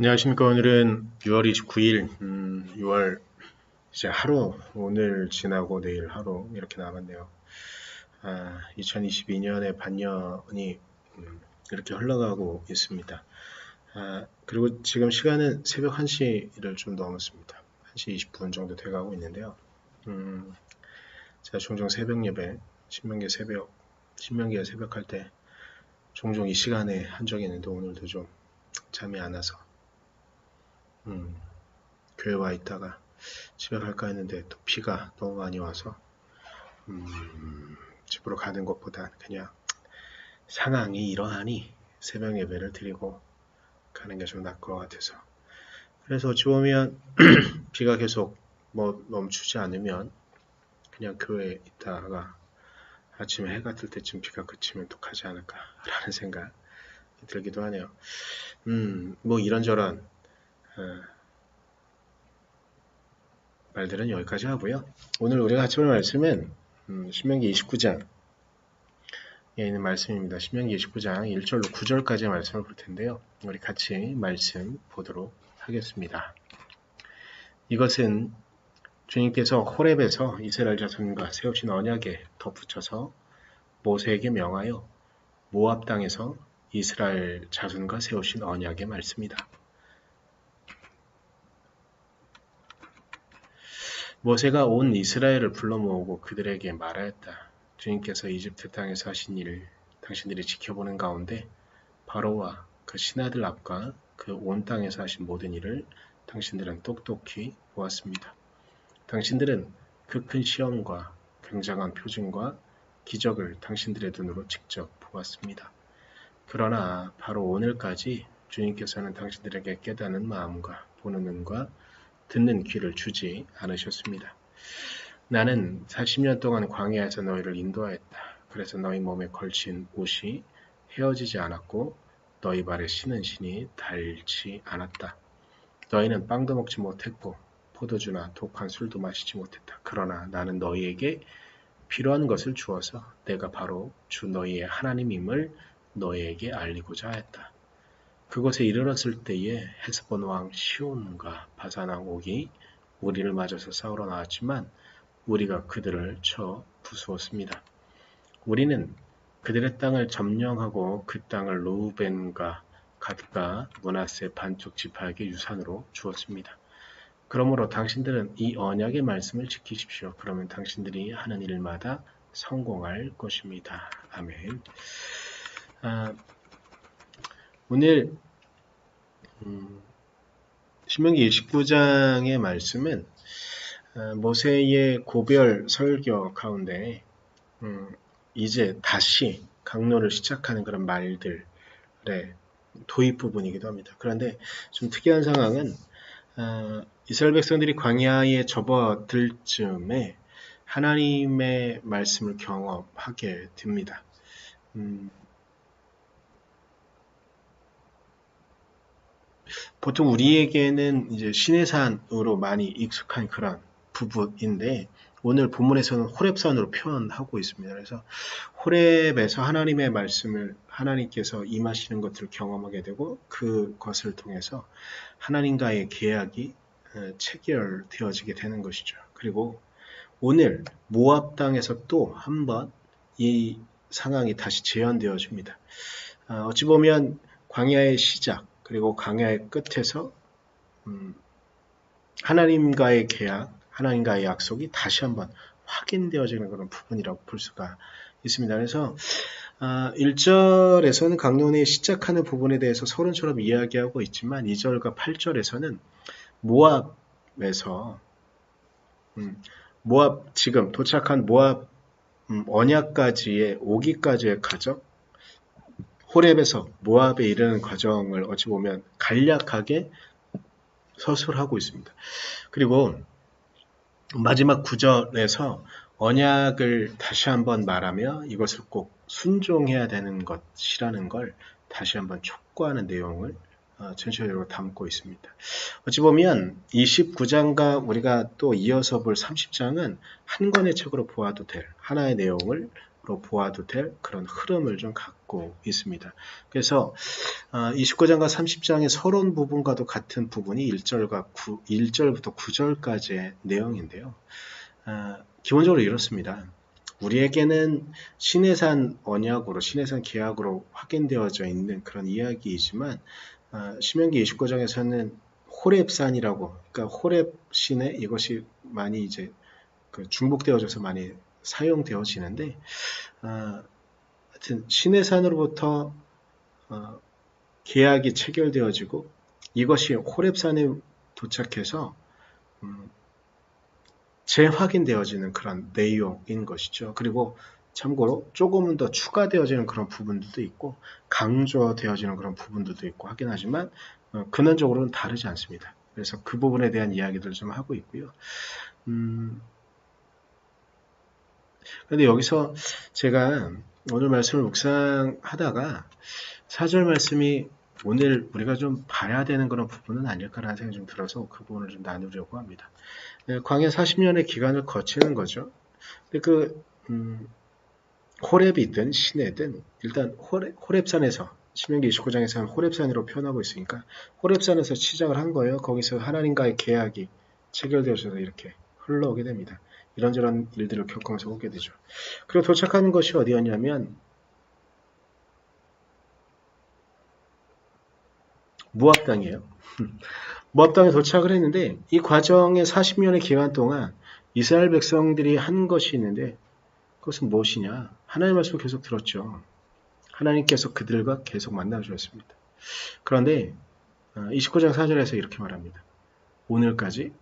안녕하십니까. 오늘은 6월 29일, 음, 6월 이제 하루, 오늘 지나고 내일 하루 이렇게 남았네요. 아, 2022년의 반년이 음, 이렇게 흘러가고 있습니다. 아, 그리고 지금 시간은 새벽 1시를 좀 넘었습니다. 1시 20분 정도 돼가고 있는데요. 음, 제가 종종 새벽 예배, 신명기 새벽, 신명기에 새벽 할 때 종종 이 시간에 한 적이 있는데 오늘도 좀 잠이 안 와서 음, 교회 와 있다가 집에 갈까 했는데 또 비가 너무 많이 와서 음, 집으로 가는 것보다 그냥 상황이 이러하니 새벽 예배를 드리고 가는 게 좀 나을 것 같아서 그래서 어찌 보면 비가 계속 뭐 멈추지 않으면 그냥 교회에 있다가 아침에 해가 뜰 때쯤 비가 그치면 또 가지 않을까라는 생각이 들기도 하네요. 음, 뭐 이런저런 어, 말들은 여기까지 하고요. 오늘 우리가 같이 볼 말씀은 음, 신명기 29장 에 있는 말씀입니다. 신명기 29장 1절로 9절까지의 말씀을 볼 텐데요. 우리 같이 말씀 보도록 하겠습니다. 이것은 주님께서 호렙에서 이스라엘 자손과 세우신 언약에 덧붙여서 모세에게 명하여 모압 땅에서 이스라엘 자손과 세우신 언약의 말씀이다. 모세가 온 이스라엘을 불러 모으고 그들에게 말하였다. 주님께서 이집트 땅에서 하신 일을 당신들이 지켜보는 가운데 바로와 그 신하들 앞과 그 온 땅에서 하신 모든 일을 당신들은 똑똑히 보았습니다. 당신들은 그 큰 시험과 굉장한 표징과 기적을 당신들의 눈으로 직접 보았습니다. 그러나 바로 오늘까지 주님께서는 당신들에게 깨닫는 마음과 보는 눈과 듣는 귀를 주지 않으셨습니다. 나는 40년 동안 광야에서 너희를 인도하였다. 그래서 너희 몸에 걸친 옷이 헤어지지 않았고 너희 발에 신은 신이 닳지 않았다. 너희는 빵도 먹지 못했고 포도주나 독한 술도 마시지 못했다. 그러나 나는 너희에게 필요한 것을 주어서 내가 바로 주 너희의 하나님임을 너희에게 알리고자 했다. 그곳에 이르렀을 때에 헤스본 왕 시온과 바산 왕 옥이 우리를 맞아서 싸우러 나왔지만 우리가 그들을 쳐 부수었습니다. 우리는 그들의 땅을 점령하고 그 땅을 루벤과 gad과 문하세 반쪽 지파에게 유산으로 주었습니다. 그러므로 당신들은 이 언약의 말씀을 지키십시오. 그러면 당신들이 하는 일마다 성공할 것입니다. 아멘. 아, 오늘 음, 신명기 29장의 말씀은 어, 모세의 고별 설교 가운데 음, 이제 다시 강론을 시작하는 그런 말들의 도입 부분이기도 합니다. 그런데 좀 특이한 상황은 어, 이스라엘 백성들이 광야에 접어들 즈음에 하나님의 말씀을 경험하게 됩니다. 음, 보통 우리에게는 이제 신해산으로 많이 익숙한 그런 부분인데 오늘 본문에서는 호랩산으로 표현하고 있습니다. 그래서 호랩에서 하나님의 말씀을 하나님께서 임하시는 것들을 경험하게 되고 그것을 통해서 하나님과의 계약이 어, 체결되어지게 되는 것이죠. 그리고 오늘 모압 땅에서 또 한 번 이 상황이 다시 재현되어집니다. 어, 어찌 보면 광야의 시작, 그리고 강야의 끝에서 음, 하나님과의 계약, 하나님과의 약속이 다시 한번 확인되어지는 그런 부분이라고 볼 수가 있습니다. 그래서 아, 1절에서는 강론이 시작하는 부분에 대해서 서론처럼 이야기하고 있지만 2절과 8절에서는 모압에서 음, 모압 지금 도착한 모압 음, 언약까지의 오기까지의 과정 호렙에서 모압에 이르는 과정을 어찌 보면 간략하게 서술하고 있습니다. 그리고 마지막 구절에서 언약을 다시 한번 말하며 이것을 꼭 순종해야 되는 것이라는 걸 다시 한번 촉구하는 내용을 어, 전체적으로 담고 있습니다. 어찌 보면 29장과 우리가 또 이어서 볼 30장은 한 권의 책으로 보아도 될 하나의 내용을 보아도 될 그런 흐름을 좀 갖고 있습니다. 그래서 29장과 어, 30장의 서론 부분과도 같은 부분이 1절과 9, 1절부터 9절까지의 내용인데요. 어, 기본적으로 이렇습니다. 우리에게는 신해산 언약으로 신해산 계약으로 확인되어져 있는 그런 이야기이지만 어, 신명기 29장에서는 호랩산이라고 그러니까 호랩 신에 이것이 많이 이제 그 중복되어져서 많이 사용되어지는데 어, 하여튼 신의 산으로부터 어, 계약이 체결되어지고 이것이 호랩산에 도착해서 음, 재확인되어지는 그런 내용인 것이죠. 그리고 참고로 조금은 더 추가되어지는 그런 부분들도 있고 강조되어지는 그런 부분들도 있고 하긴 하지만 어, 근원적으로는 다르지 않습니다. 그래서 그 부분에 대한 이야기들 좀 하고 있고요. 음, 그런데 여기서 제가 오늘 말씀을 묵상하다가 사절 말씀이 오늘 우리가 좀 봐야 되는 그런 부분은 아닐까라는 생각이 좀 들어서 그 부분을 좀 나누려고 합니다. 네, 광야 40년의 기간을 거치는 거죠. 근데 그 음, 호랩이든 시내든 일단 호랩, 호랩산에서 신명기 29장에서 는 호랩산으로 표현하고 있으니까 호랩산에서 시작을 한 거예요. 거기서 하나님과의 계약이 체결되어서 이렇게 흘러오게 됩니다. 이런저런 일들을 겪으면서 오게 되죠. 그리고 도착하는 것이 어디였냐면 무압 땅이에요. 무압 땅에 도착을 했는데 이 과정의 40년의 기간 동안 이스라엘 백성들이 한 것이 있는데 그것은 무엇이냐? 하나님 말씀을 계속 들었죠. 하나님께서 그들과 계속 만나주셨습니다. 그런데 29장 어, 4절에서 이렇게 말합니다. 오늘까지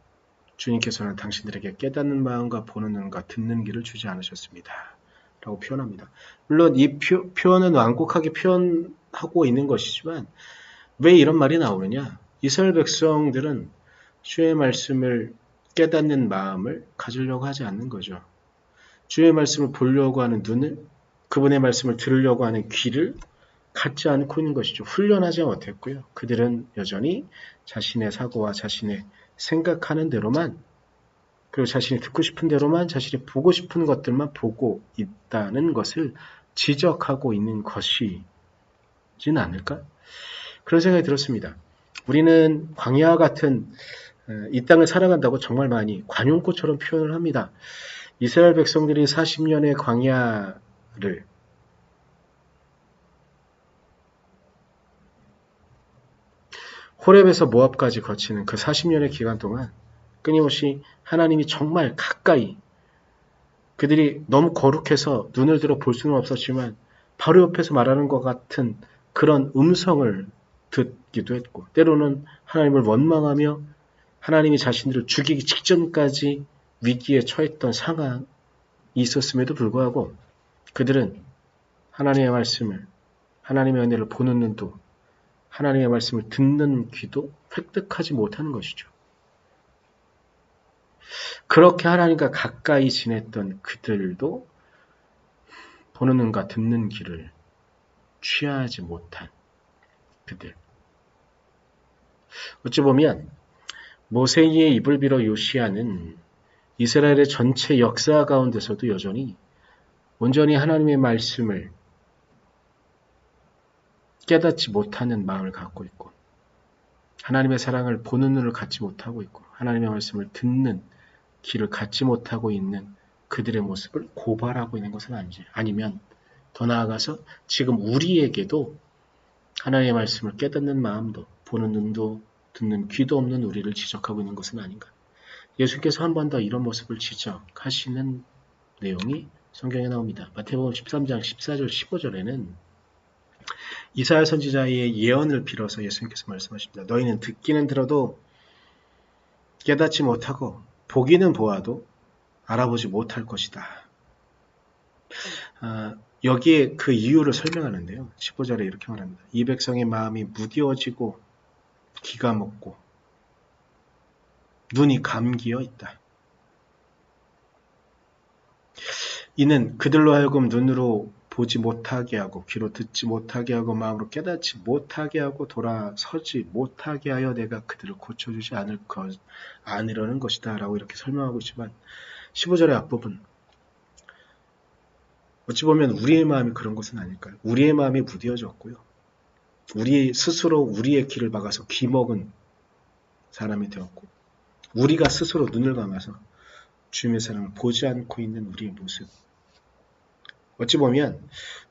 주님께서는 당신들에게 깨닫는 마음과 보는 눈과 듣는 귀를 주지 않으셨습니다. 라고 표현합니다. 물론 이 표, 현은 완곡하게 표현하고 있는 것이지만 왜 이런 말이 나오느냐? 이스라엘 백성들은 주의 말씀을 깨닫는 마음을 가지려고 하지 않는 거죠. 주의 말씀을 보려고 하는 눈을 그분의 말씀을 들으려고 하는 귀를 갖지 않고 있는 것이죠. 훈련하지 못했고요. 그들은 여전히 자신의 사고와 자신의 생각하는 대로만 그리고 자신이 듣고 싶은 대로만 자신이 보고 싶은 것들만 보고 있다는 것을 지적하고 있는 것이진 않을까? 그런 생각이 들었습니다. 우리는 광야 같은 어, 이 땅을 살아간다고 정말 많이 관용구처럼 표현을 합니다. 이스라엘 백성들이 40년의 광야를 호렙에서 모압까지 거치는 그 40년의 기간 동안 끊임없이 하나님이 정말 가까이 그들이 너무 거룩해서 눈을 들어 볼 수는 없었지만 바로 옆에서 말하는 것 같은 그런 음성을 듣기도 했고 때로는 하나님을 원망하며 하나님이 자신들을 죽이기 직전까지 위기에 처했던 상황이 있었음에도 불구하고 그들은 하나님의 말씀을 하나님의 은혜를 보는 눈도 하나님의 말씀을 듣는 귀도 획득하지 못하는 것이죠. 그렇게 하나님과 가까이 지냈던 그들도 보는 눈과 듣는 귀를 취하지 못한 그들. 어찌 보면 모세이의 입을 빌어 요시아는 이스라엘의 전체 역사 가운데서도 여전히 온전히 하나님의 말씀을 깨닫지 못하는 마음을 갖고 있고 하나님의 사랑을 보는 눈을 갖지 못하고 있고 하나님의 말씀을 듣는 길을 갖지 못하고 있는 그들의 모습을 고발하고 있는 것은 아니지. 아니면 더 나아가서 지금 우리에게도 하나님의 말씀을 깨닫는 마음도 보는 눈도 듣는 귀도 없는 우리를 지적하고 있는 것은 아닌가. 예수께서 한 번 더 이런 모습을 지적하시는 내용이 성경에 나옵니다. 마태복음 13장 14절 15절에는 이사야 선지자의 예언을 빌어서 예수님께서 말씀하십니다. 너희는 듣기는 들어도 깨닫지 못하고 보기는 보아도 알아보지 못할 것이다. 아, 여기에 그 이유를 설명하는데요. 15절에 이렇게 말합니다. 이 백성의 마음이 무디어지고 기가 먹고 눈이 감기어 있다. 이는 그들로 하여금 눈으로 보지 못하게 하고 귀로 듣지 못하게 하고 마음으로 깨닫지 못하게 하고 돌아서지 못하게 하여 내가 그들을 고쳐주지 않을 것 아니라는 것이다 라고 이렇게 설명하고 있지만 15절의 앞부분 어찌 보면 우리의 마음이 그런 것은 아닐까요? 우리의 마음이 무뎌졌고요. 우리 스스로 우리의 길을 막아서 귀먹은 사람이 되었고, 우리가 스스로 눈을 감아서 주님의 사랑을 보지 않고 있는 우리의 모습. 어찌 보면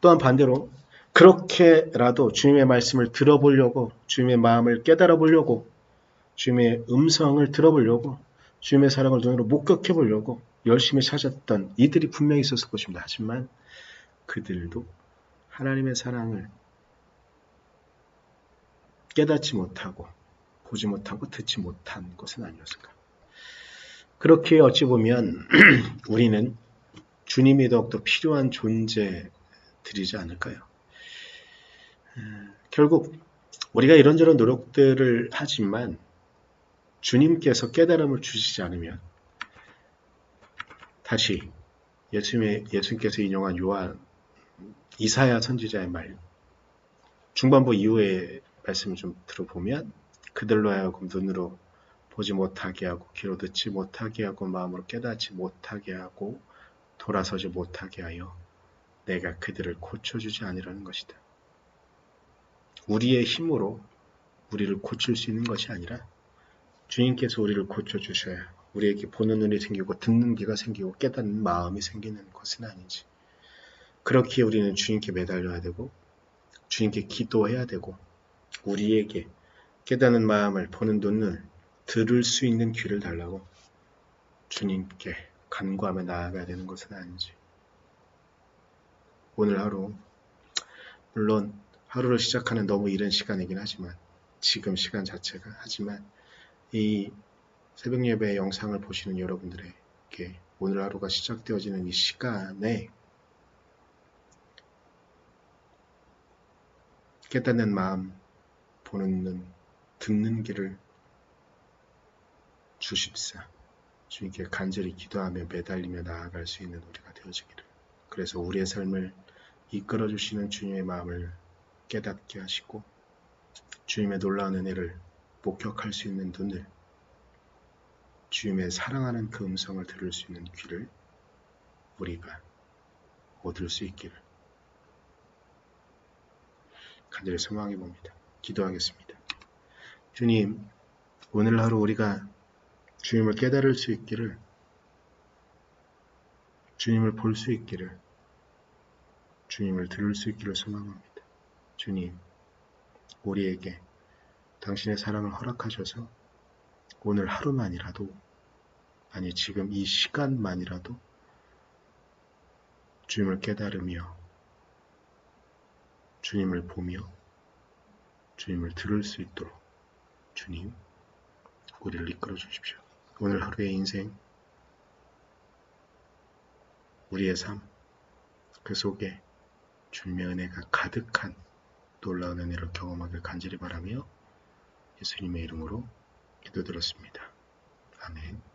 또한 반대로 그렇게라도 주님의 말씀을 들어보려고, 주님의 마음을 깨달아 보려고, 주님의 음성을 들어보려고, 주님의 사랑을 눈으로 목격해 보려고 열심히 찾았던 이들이 분명히 있었을 것입니다. 하지만 그들도 하나님의 사랑을 깨닫지 못하고 보지 못하고 듣지 못한 것은 아니었을까. 그렇게 어찌 보면 우리는 주님이 더욱더 필요한 존재들이지 않을까요? 결국 우리가 이런저런 노력들을 하지만 주님께서 깨달음을 주시지 않으면 다시 예수님의, 예수님께서 인용한 요한 이사야 선지자의 말 중반부 이후의 말씀을 좀 들어보면 그들로 하여금 눈으로 보지 못하게 하고 귀로 듣지 못하게 하고 마음으로 깨닫지 못하게 하고 돌아서지 못하게 하여 내가 그들을 고쳐주지 아니라는 것이다. 우리의 힘으로 우리를 고칠 수 있는 것이 아니라 주님께서 우리를 고쳐주셔야 우리에게 보는 눈이 생기고 듣는 귀가 생기고 깨닫는 마음이 생기는 것은 아닌지 그렇기에 우리는 주님께 매달려야 되고 주님께 기도해야 되고 우리에게 깨닫는 마음을 보는 눈을 들을 수 있는 귀를 달라고 주님께 간구하며 나아가야 되는 것은 아닌지 오늘 하루 물론 하루를 시작하는 너무 이른 시간이긴 하지만 지금 시간 자체가 하지만 이 새벽 예배 영상을 보시는 여러분들에게 오늘 하루가 시작되어지는 이 시간에 깨닫는 마음, 보는 눈, 듣는 길을 주십사. 주님께 간절히 기도하며 매달리며 나아갈 수 있는 우리가 되어지기를. 그래서 우리의 삶을 이끌어 주시는 주님의 마음을 깨닫게 하시고 주님의 놀라운 은혜를 목격할 수 있는 눈을 주님의 사랑하는 그 음성을 들을 수 있는 귀를 우리가 얻을 수 있기를 간절히 소망해 봅니다. 기도하겠습니다. 주님, 오늘 하루 우리가 주님을 깨달을 수 있기를, 주님을 볼 수 있기를, 주님을 들을 수 있기를 소망합니다. 주님, 우리에게 당신의 사랑을 허락하셔서 오늘 하루만이라도, 아니 지금 이 시간만이라도 주님을 깨달으며 주님을 보며 주님을 들을 수 있도록 주님 우리를 이끌어 주십시오. 오늘 하루의 인생 우리의 삶 그 속에 주님의 은혜가 가득한 놀라운 은혜를 경험하길 간절히 바라며 예수님의 이름으로 기도드렸습니다. 아멘.